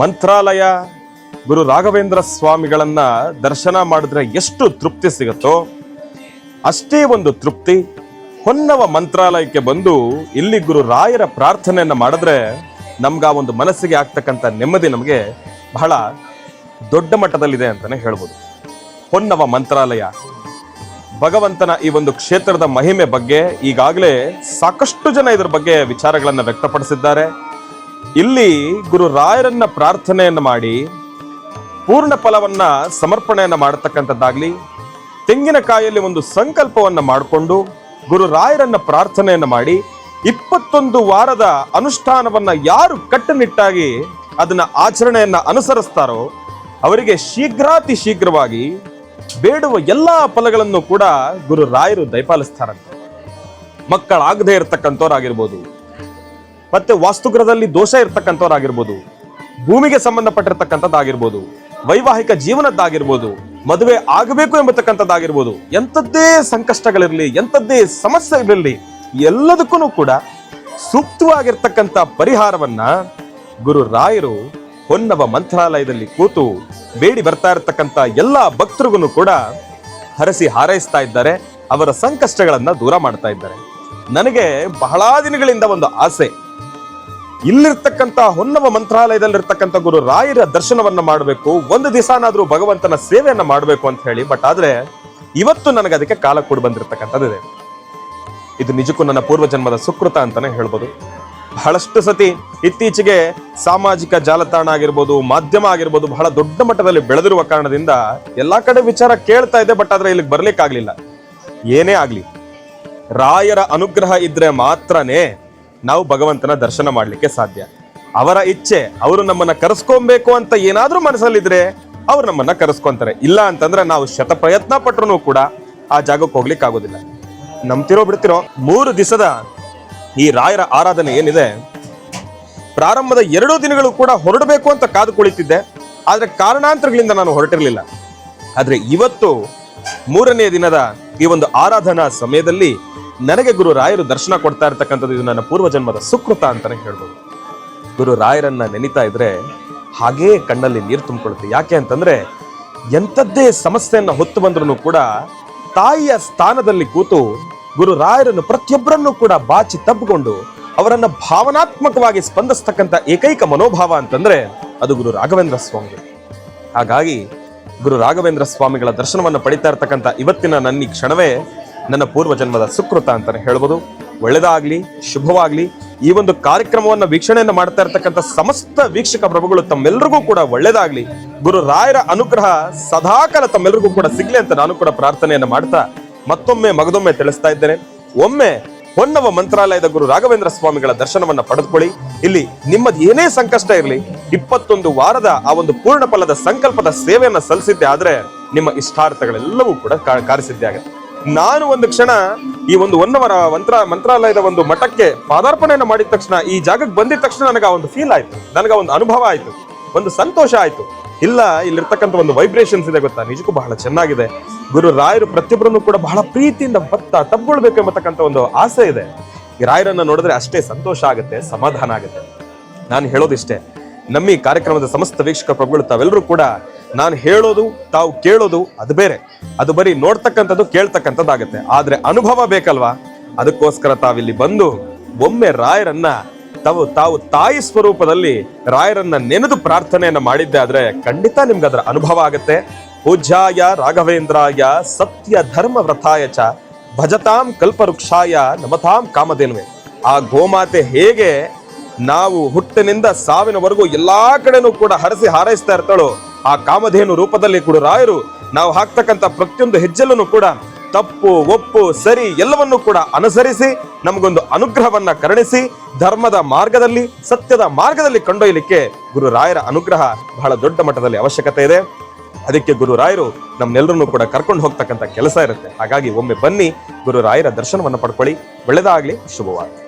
ಮಂತ್ರಾಲಯ. ಗುರು ರಾಘವೇಂದ್ರ ಸ್ವಾಮಿಗಳನ್ನ ದರ್ಶನ ಮಾಡಿದ್ರೆ ಎಷ್ಟು ತೃಪ್ತಿ ಸಿಗುತ್ತೋ ಅಷ್ಟೇ ಒಂದು ತೃಪ್ತಿ. ಹೊನ್ನವ ಮಂತ್ರಾಲಯಕ್ಕೆ ಬಂದು ಇಲ್ಲಿ ಗುರು ರಾಯರ ಪ್ರಾರ್ಥನೆಯನ್ನ ಮಾಡಿದ್ರೆ ನಮ್ಗೆ ಆ ಒಂದು ಮನಸ್ಸಿಗೆ ಆಗ್ತಕ್ಕಂಥ ನೆಮ್ಮದಿ ನಮಗೆ ಬಹಳ ದೊಡ್ಡ ಮಟ್ಟದಲ್ಲಿದೆ ಅಂತಾನೆ ಹೇಳ್ಬೋದು. ಹೊನ್ನವ ಮಂತ್ರಾಲಯ. ಭಗವಂತನ ಈ ಒಂದು ಕ್ಷೇತ್ರದ ಮಹಿಮೆ ಬಗ್ಗೆ ಈಗಾಗಲೇ ಸಾಕಷ್ಟು ಜನ ಇದರ ಬಗ್ಗೆ ವಿಚಾರಗಳನ್ನು ವ್ಯಕ್ತಪಡಿಸಿದ್ದಾರೆ. ಇಲ್ಲಿ ಗುರು ರಾಯರನ್ನ ಪ್ರಾರ್ಥನೆಯನ್ನ ಮಾಡಿ, ಪೂರ್ಣ ಫಲವನ್ನ ಸಮರ್ಪಣೆಯನ್ನ ಮಾಡತಕ್ಕಂಥದ್ದಾಗ್ಲಿ ತೆಂಗಿನಕಾಯಲ್ಲಿ ಒಂದು ಸಂಕಲ್ಪವನ್ನ ಮಾಡಿಕೊಂಡು ಗುರು ರಾಯರನ್ನ ಪ್ರಾರ್ಥನೆಯನ್ನ ಮಾಡಿ, ಇಪ್ಪತ್ತೊಂದು ವಾರದ ಅನುಷ್ಠಾನವನ್ನ ಯಾರು ಕಟ್ಟುನಿಟ್ಟಾಗಿ ಅದನ್ನ ಆಚರಣೆಯನ್ನ ಅನುಸರಿಸ್ತಾರೋ, ಅವರಿಗೆ ಶೀಘ್ರಾತಿ ಶೀಘ್ರವಾಗಿ ಬೇಡುವ ಎಲ್ಲಾ ಫಲಗಳನ್ನು ಕೂಡ ಗುರು ರಾಯರು ದಯಪಾಲಿಸ್ತಾರಂತೆ. ಮಕ್ಕಳಾಗದೇ ಇರತಕ್ಕಂಥವ್ರಾಗಿರ್ಬೋದು. ಮತ್ತೆ ವಾಸ್ತುಗ್ರಹದಲ್ಲಿ ದೋಷ ಇರ್ತಕ್ಕಂಥವ್ರಾಗಿರ್ಬೋದು, ಭೂಮಿಗೆ ಸಂಬಂಧಪಟ್ಟಿರ್ತಕ್ಕಂಥದ್ದಾಗಿರ್ಬೋದು, ವೈವಾಹಿಕ ಜೀವನದ್ದಾಗಿರ್ಬೋದು, ಮದುವೆ ಆಗಬೇಕು ಎಂಬತಕ್ಕಂಥದ್ದಾಗಿರ್ಬೋದು, ಎಂಥದ್ದೇ ಸಂಕಷ್ಟಗಳಿರಲಿ, ಎಂಥದ್ದೇ ಸಮಸ್ಯೆ ಇರಲಿ ಎಲ್ಲದಕ್ಕೂ ಕೂಡ ಸೂಕ್ತವಾಗಿರ್ತಕ್ಕಂಥ ಪರಿಹಾರವನ್ನ ಗುರು ರಾಯರು ಹೊನ್ನವ ಮಂತ್ರಾಲಯದಲ್ಲಿ ಕೂತು ಬೇಡಿ ಬರ್ತಾ ಇರತಕ್ಕಂಥ ಎಲ್ಲಾ ಭಕ್ತರಿಗೂ ಕೂಡ ಹರಸಿ ಹಾರೈಸ್ತಾ ಇದ್ದಾರೆ, ಅವರ ಸಂಕಷ್ಟಗಳನ್ನ ದೂರ ಮಾಡ್ತಾ ಇದ್ದಾರೆ. ನನಗೆ ಬಹಳ ದಿನಗಳಿಂದ ಒಂದು ಆಸೆ ಇಲ್ಲಿರ್ತಕ್ಕಂಥ ಹೊನ್ನವ ಮಂತ್ರಾಲಯದಲ್ಲಿರ್ತಕ್ಕಂಥ ಗುರು ರಾಯರ ದರ್ಶನವನ್ನ ಮಾಡಬೇಕು, ಒಂದು ದಿವಸನಾದ್ರೂ ಭಗವಂತನ ಸೇವೆಯನ್ನ ಮಾಡಬೇಕು ಅಂತ ಹೇಳಿ, ಬಟ್ ಆದ್ರೆ ಇವತ್ತು ನನಗೆ ಅದಕ್ಕೆ ಕಾಲ ಕೂಡ ಬಂದಿರತಕ್ಕಂಥದ್ದಿದೆ ಇದು. ನಿಜಕ್ಕೂ ನನ್ನ ಪೂರ್ವ ಜನ್ಮದ ಸುಕೃತ ಅಂತಾನೆ ಹೇಳ್ಬೋದು. ಬಹಳಷ್ಟು ಸತಿ ಇತ್ತೀಚೆಗೆ ಸಾಮಾಜಿಕ ಜಾಲತಾಣ ಆಗಿರ್ಬೋದು, ಮಾಧ್ಯಮ ಆಗಿರ್ಬೋದು, ಬಹಳ ದೊಡ್ಡ ಮಟ್ಟದಲ್ಲಿ ಬೆಳೆದಿರುವ ಕಾರಣದಿಂದ ಎಲ್ಲಾ ಕಡೆ ವಿಚಾರ ಕೇಳ್ತಾ ಇದೆ, ಬಟ್ ಆದ್ರೆ ಇಲ್ಲಿಗೆ ಬರ್ಲಿಕ್ಕಾಗ್ಲಿಲ್ಲ. ಏನೇ ಆಗ್ಲಿ, ರಾಯರ ಅನುಗ್ರಹ ಇದ್ರೆ ಮಾತ್ರನೇ ನಾವು ಭಗವಂತನ ದರ್ಶನ ಮಾಡಲಿಕ್ಕೆ ಸಾಧ್ಯ. ಅವರ ಇಚ್ಛೆ, ಅವರು ನಮ್ಮನ್ನ ಕರೆಸ್ಕೊಬೇಕು ಅಂತ ಏನಾದ್ರೂ ಮನಸ್ಸಲ್ಲಿದ್ರೆ ಅವ್ರು ನಮ್ಮನ್ನ ಕರೆಸ್ಕೊಂತಾರೆ. ಇಲ್ಲ ಅಂತಂದ್ರೆ ನಾವು ಶತ ಪ್ರಯತ್ನ ಕೂಡ ಆ ಜಾಗಕ್ಕೆ ಹೋಗ್ಲಿಕ್ಕೆ ಆಗೋದಿಲ್ಲ. ನಂಬ್ತಿರೋ ಬಿಡ್ತಿರೋ, ಮೂರು ದಿವಸದ ಈ ರಾಯರ ಆರಾಧನೆ ಏನಿದೆ, ಪ್ರಾರಂಭದ ಎರಡು ದಿನಗಳು ಕೂಡ ಹೊರಡಬೇಕು ಅಂತ ಕಾದು ಕುಳಿತಿದ್ದೆ. ಆದ್ರೆ ಕಾರಣಾಂತರಗಳಿಂದ ನಾನು ಹೊರಟಿರಲಿಲ್ಲ. ಆದ್ರೆ ಇವತ್ತು ಮೂರನೇ ದಿನದ ಈ ಒಂದು ಆರಾಧನಾ ಸಮಯದಲ್ಲಿ ನನಗೆ ಗುರು ರಾಯರು ದರ್ಶನ ಕೊಡ್ತಾ ಇರ್ತಕ್ಕಂಥದ್ದು ಇದು ನನ್ನ ಪೂರ್ವಜನ್ಮದ ಸುಕೃತ ಅಂತಾನೆ ಹೇಳ್ಬೋದು. ಗುರು ರಾಯರನ್ನ ನೆನಿತಾ ಇದ್ರೆ ಹಾಗೇ ಕಣ್ಣಲ್ಲಿ ನೀರು ತುಂಬಿಕೊಳ್ಳುತ್ತೆ. ಯಾಕೆ ಅಂತಂದ್ರೆ ಎಂಥದ್ದೇ ಸಮಸ್ಯೆಯನ್ನ ಹೊತ್ತು ಬಂದ್ರೂ ಕೂಡ ತಾಯಿಯ ಸ್ಥಾನದಲ್ಲಿ ಕೂತು ಗುರು ರಾಯರನ್ನು ಪ್ರತಿಯೊಬ್ಬರನ್ನು ಕೂಡ ಬಾಚಿ ತಬ್ಬಿಕೊಂಡು ಅವರನ್ನ ಭಾವನಾತ್ಮಕವಾಗಿ ಸ್ಪಂದಿಸ್ತಕ್ಕಂಥ ಏಕೈಕ ಮನೋಭಾವ ಅಂತಂದ್ರೆ ಅದು ಗುರು ರಾಘವೇಂದ್ರ ಸ್ವಾಮಿ ಹಾಗಾಗಿ ಗುರು ರಾಘವೇಂದ್ರ ಸ್ವಾಮಿಗಳ ದರ್ಶನವನ್ನು ಪಡಿತಾ ಇರ್ತಕ್ಕಂಥ ಇವತ್ತಿನ ನನ್ನ ಈ ಕ್ಷಣವೇ ನನ್ನ ಪೂರ್ವ ಜನ್ಮದ ಸುಕೃತ ಅಂತಾನೆ ಹೇಳ್ಬೋದು. ಒಳ್ಳೆದಾಗ್ಲಿ, ಶುಭವಾಗ್ಲಿ, ಈ ಒಂದು ಕಾರ್ಯಕ್ರಮವನ್ನ ವೀಕ್ಷಣೆಯನ್ನು ಮಾಡ್ತಾ ಇರತಕ್ಕಂಥ ಸಮಸ್ತ ವೀಕ್ಷಕ ಪ್ರಭುಗಳು ತಮ್ಮೆಲ್ಲರಿಗೂ ಕೂಡ ಒಳ್ಳೆದಾಗ್ಲಿ. ಗುರು ರಾಯರ ಅನುಗ್ರಹ ಸದಾಕಾಲ ತಮ್ಮೆಲ್ಲರಿಗೂ ಕೂಡ ಸಿಗ್ಲಿ ಅಂತ ನಾನು ಕೂಡ ಪ್ರಾರ್ಥನೆಯನ್ನ ಮಾಡ್ತಾ ಮತ್ತೊಮ್ಮೆ ಮಗದೊಮ್ಮೆ ತಿಳಿಸ್ತಾ ಇದ್ದೇನೆ. ಒಮ್ಮೆ ಹೊನ್ನವ ಮಂತ್ರಾಲಯದ ಗುರು ರಾಘವೇಂದ್ರ ಸ್ವಾಮಿಗಳ ದರ್ಶನವನ್ನ ಪಡೆದುಕೊಳ್ಳಿ. ಇಲ್ಲಿ ನಿಮ್ಮದು ಏನೇ ಸಂಕಷ್ಟ ಇರಲಿ, ಇಪ್ಪತ್ತೊಂದು ವಾರದ ಆ ಒಂದು ಪೂರ್ಣ ಫಲದ ಸಂಕಲ್ಪದ ಸೇವೆಯನ್ನ ಸಲ್ಲಿಸಿದ್ದೆ ಆದ್ರೆ ನಿಮ್ಮ ಇಷ್ಟಾರ್ಥಗಳೆಲ್ಲವೂ ಕೂಡ ಕಾರಿಸಿದ್ದೆ ಆಗುತ್ತೆ. ನಾನು ಒಂದು ಕ್ಷಣ ಈ ಒಂದು ಒನ್ನವರ ಮಂತ್ರ ಮಂತ್ರಾಲಯದ ಒಂದು ಮಠಕ್ಕೆ ಪಾದಾರ್ಪಣೆಯನ್ನು ಮಾಡಿದ ತಕ್ಷಣ, ಈ ಜಾಗಕ್ಕೆ ಬಂದಿದ ತಕ್ಷಣ ನನಗೆ ಒಂದು ಫೀಲ್ ಆಯ್ತು. ನನಗೆ ಒಂದು ಅನುಭವ ಆಯ್ತು. ಒಂದು ಸಂತೋಷ ಆಯ್ತು. ಇಲ್ಲ, ಇಲ್ಲಿರ್ತಕ್ಕಂಥ ಒಂದು ವೈಬ್ರೇಷನ್ಸ್ ಇದೆ ಗೊತ್ತಾ? ನಿಜಕ್ಕೂ ಬಹಳ ಚೆನ್ನಾಗಿದೆ. ಗುರು ರಾಯರು ಪ್ರತಿಯೊಬ್ಬರನ್ನು ಕೂಡ ಬಹಳ ಪ್ರೀತಿಯಿಂದ ಭತ್ತ ತಬ್ಕೊಳ್ಬೇಕು ಎಂಬತಕ್ಕಂಥ ಒಂದು ಆಸೆ ಇದೆ. ಈ ರಾಯರನ್ನ ನೋಡಿದ್ರೆ ಅಷ್ಟೇ ಸಂತೋಷ ಆಗುತ್ತೆ, ಸಮಾಧಾನ ಆಗುತ್ತೆ. ನಾನು ಹೇಳೋದಿಷ್ಟೇ, ನಮ್ಮ ಈ ಕಾರ್ಯಕ್ರಮದ ಸಮಸ್ತ ವೀಕ್ಷಕ ಪ್ರಭುಗಳು ತಾವೆಲ್ಲರೂ ಕೂಡ ನಾನು ಹೇಳೋದು, ತಾವು ಕೇಳೋದು ಅದು ಬೇರೆ. ಅದು ಬರೀ ನೋಡ್ತಕ್ಕಂಥದ್ದು, ಕೇಳ್ತಕ್ಕಂಥದ್ದಾಗುತ್ತೆ. ಆದ್ರೆ ಅನುಭವ ಬೇಕಲ್ವಾ? ಅದಕ್ಕೋಸ್ಕರ ತಾವಿಲ್ಲಿ ಬಂದು ಒಮ್ಮೆ ರಾಯರನ್ನ, ತಾವು ತಾವು ತಾಯಿ ಸ್ವರೂಪದಲ್ಲಿ ರಾಯರನ್ನ ನೆನೆದು ಪ್ರಾರ್ಥನೆಯನ್ನ ಮಾಡಿದ್ದೆ ಆದ್ರೆ ಖಂಡಿತ ನಿಮ್ಗೆ ಅದರ ಅನುಭವ ಆಗುತ್ತೆ. ಪೂಜ್ಯಾಯ ರಾಘವೇಂದ್ರಾಯ ಸತ್ಯ ಧರ್ಮ ವ್ರತಾಯ ಚ ಭಜತಾಂ ಕಲ್ಪವೃಕ್ಷಾಯ ನಮತಾಂ ಕಾಮಧೇನುವೆ. ಆ ಗೋಮಾತೆ ಹೇಗೆ ನಾವು ಹುಟ್ಟಿನಿಂದ ಸಾವಿನವರೆಗೂ ಎಲ್ಲಾ ಕಡೆನೂ ಕೂಡ ಹರಸಿ ಹಾರೈಸ್ತಾ ಇರ್ತಾಳೋ ಆ ಕಾಮಧೇನು ರೂಪದಲ್ಲಿ ಕೂಡ ರಾಯರು ನಾವು ಹಾಕ್ತಕ್ಕಂಥ ಪ್ರತಿಯೊಂದು ಹೆಜ್ಜೆಲ್ಲೂ ಕೂಡ ತಪ್ಪು, ಒಪ್ಪು, ಸರಿ ಎಲ್ಲವನ್ನೂ ಕೂಡ ಅನುಸರಿಸಿ ನಮಗೊಂದು ಅನುಗ್ರಹವನ್ನ ಕರುಣಿಸಿ ಧರ್ಮದ ಮಾರ್ಗದಲ್ಲಿ, ಸತ್ಯದ ಮಾರ್ಗದಲ್ಲಿ ಕೊಂಡೊಯ್ಯಲಿಕ್ಕೆ ಗುರು ರಾಯರ ಅನುಗ್ರಹ ಬಹಳ ದೊಡ್ಡ ಮಟ್ಟದಲ್ಲಿ ಅವಶ್ಯಕತೆ ಇದೆ. ಅದಕ್ಕೆ ಗುರು ರಾಯರು ಕೂಡ ಕರ್ಕೊಂಡು ಹೋಗ್ತಕ್ಕಂಥ ಕೆಲಸ ಇರುತ್ತೆ. ಹಾಗಾಗಿ ಒಮ್ಮೆ ಬನ್ನಿ ಗುರು ರಾಯರ ದರ್ಶನವನ್ನು ಪಡ್ಕೊಳ್ಳಿ. ಬೆಳೆದಾಗಲಿ ಶುಭವಾಗಲಿ.